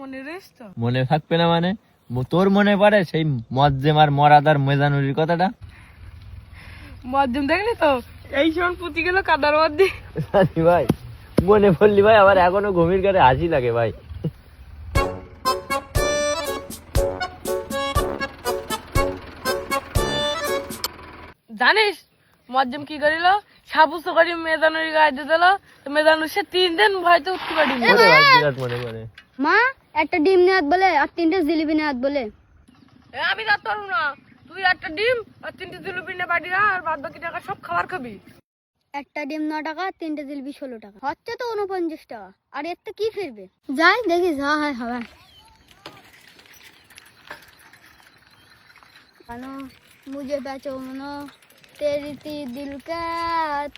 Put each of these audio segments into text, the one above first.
মনে মনে থাকবে না মানে? তোর মনে পড়ে সেই মজ্জেমার মরাদার মেজানুরির কথাটা? মাধ্যম দেখলি তো? এই সময় পুঁতি গেল কাদার মধ্যে। ভাই মনে পড়লি ভাই আবার এখনও গভীর কাটে হাসি লাগে ভাই। জানিস মজ্জম কি করিল? সাবু সকারি মেদানুরি গায়ে দিয়ে দিল মেদানু সে তিন দিন ভয়তে উঠতে পারিনি। মা! একটা ডিম নেওয়াত বলে আর তিনটে জিলিপি নেওয়াত বলে। এ, আমি রাত পারব না। তুই একটা ডিম আর তিনটে জিলিপি নে বাড়ি যা, আর বাদ বাকি টাকা সব খাবার খাবি। একটা ডিম ন টাকা তিনটে জিলিপি ষোলো টাকা। হচ্ছে তো উনপঞ্চাশ টাকা। আর এর তো কি ফিরবে? যাই দেখি যা হয় হবে। কানো? মুঝে বেচো মনো তেরি তি দিল কা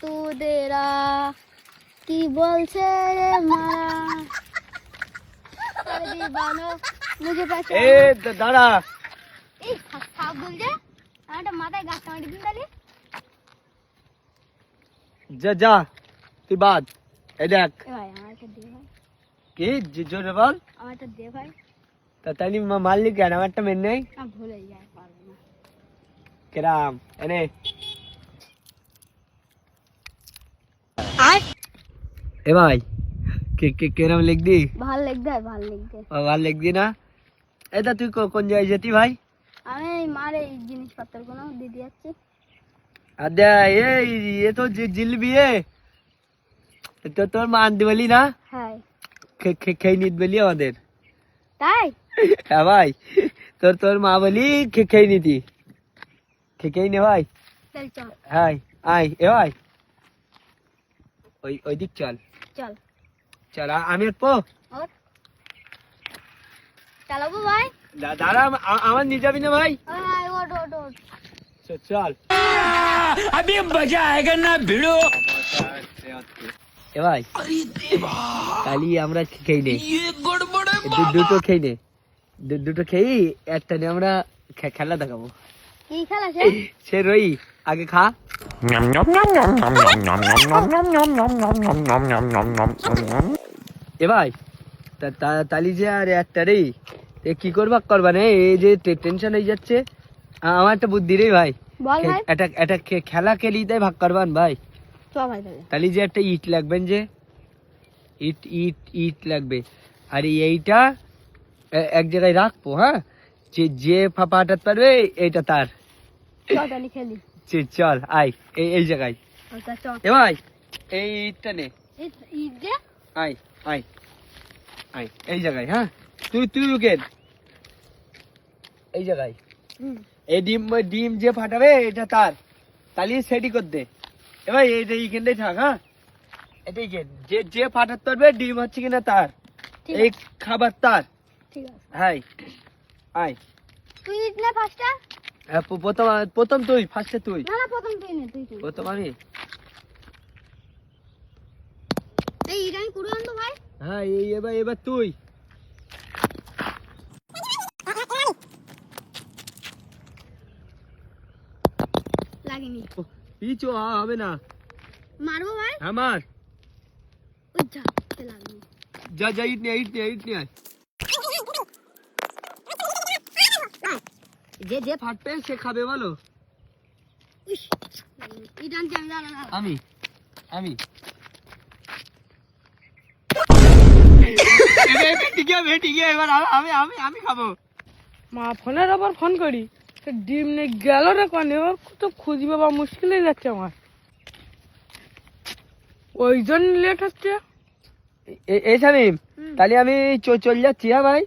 তু দেরা কি বলছে রে মারা আরে মুঝে এ দাঁড়া এই মাথায় দিন তাহলে যা যা তুই বাদ এই দেখ এ ভাই আমার দে ভাই কি জ- জোরে বল আমার দে ভাই তা তাই মারলি কেন মেন নেই ভুলে পারব না কেরাম এনে এ ভাই কে কে কেরাম লিখ দি? ভালো লাগবে ভালো লাগবে ভালো লিখ দি না? এটা তুই কোন জায়গায় যেতি ভাই? আমি মার এই জিনিসপত্রগুলো দিতে যাচ্ছি আর এই এ তো জিলবি এ। তো তোর মা আনতে বলি না? হ্যাঁ। খেয়ে নিত বলি আমাদের। তাই? হ্যাঁ ভাই তোর তোর মা বলি খে- খেয়ে নিতি। খে- খেয়ে নে ভাই। চল চল। হাই আই এ ভাই। ওই ওই দিক চল। চল। চল আমি পো। চালাবো ভাই? দাঁড়া আমার নিয়ে যাবি না ভাই? ওই ভাই ওট ওট ওট চ- চল। এ ভাই। কালি আমরা খেয়ে নে। দুটো খেয়ে নে। দুটো খেয়ে একটা নিয়ে আমরা খেলা দেখাবো। কি খেলা সে সে রই আগে খা এ ভাই তালি যে আর একটা রে এ কি করবা করবা না এই যে টেনশন হয়ে যাচ্ছে আমার একটা বুদ্ধি রে ভাই বল ভাই একটা একটা খেলা খেলি তাই ভাগ করবান ভাই তাহলে যে একটা ইট লাগবেন যে ইট ইট ইট লাগবে আর এইটা এক জায়গায় রাখব হ্যাঁ যে যে ফাঁপা হাঁটাতে পারবে এইটা তার। চল আয় এই এই জায়গায়। আচ্ছা এ ভাই এই ইটটা নে আয় আয় আয় এই জায়গায় হ্যাঁ? তুই তুই উকেন এই জায়গায়। হুম। এই ডিম ডিম যে ফাটাবে এটা তার। তাহলে সেটি কর দে। এবার এইটা এইখানটাই থাক হ্যাঁ? এটাই যে যে ফাটাতে পারবে ডিম হচ্ছে কিনা তার। এই খাবার তার। ঠিক আছে। হাই। আয়। তুই না ফার্স্টটা হ্যাঁ প্রথম প্রথম তুই ফার্স্টে তুই। না না প্রথম তুই নে তুই তুই। প্রথম আমি। এই ঈদ আমি কুড়ি আনতো ভাই। হ্যাঁ এই এবার এবার তুই। লাগেনি। পিছু হবে না। মারবো ভাই? আমার ওই যা যা যা ইট নিয়ে ইট নিয়ে ইট নিয়ে আয়। যে যে ফাটবে সে খাবে বলো। আমি আমি আমি। আমি আমি আমি খাব। মা ফোনের আবার ফোন করি। ডিম নে গেল রে কনে ওর তো খুঁজবে বা মুশকিল হয়ে যাচ্ছে আমার। ওই জন্য লেট হচ্ছে। এই তাহলে আমি চ- চলে যাচ্ছি হ্যাঁ ভাই?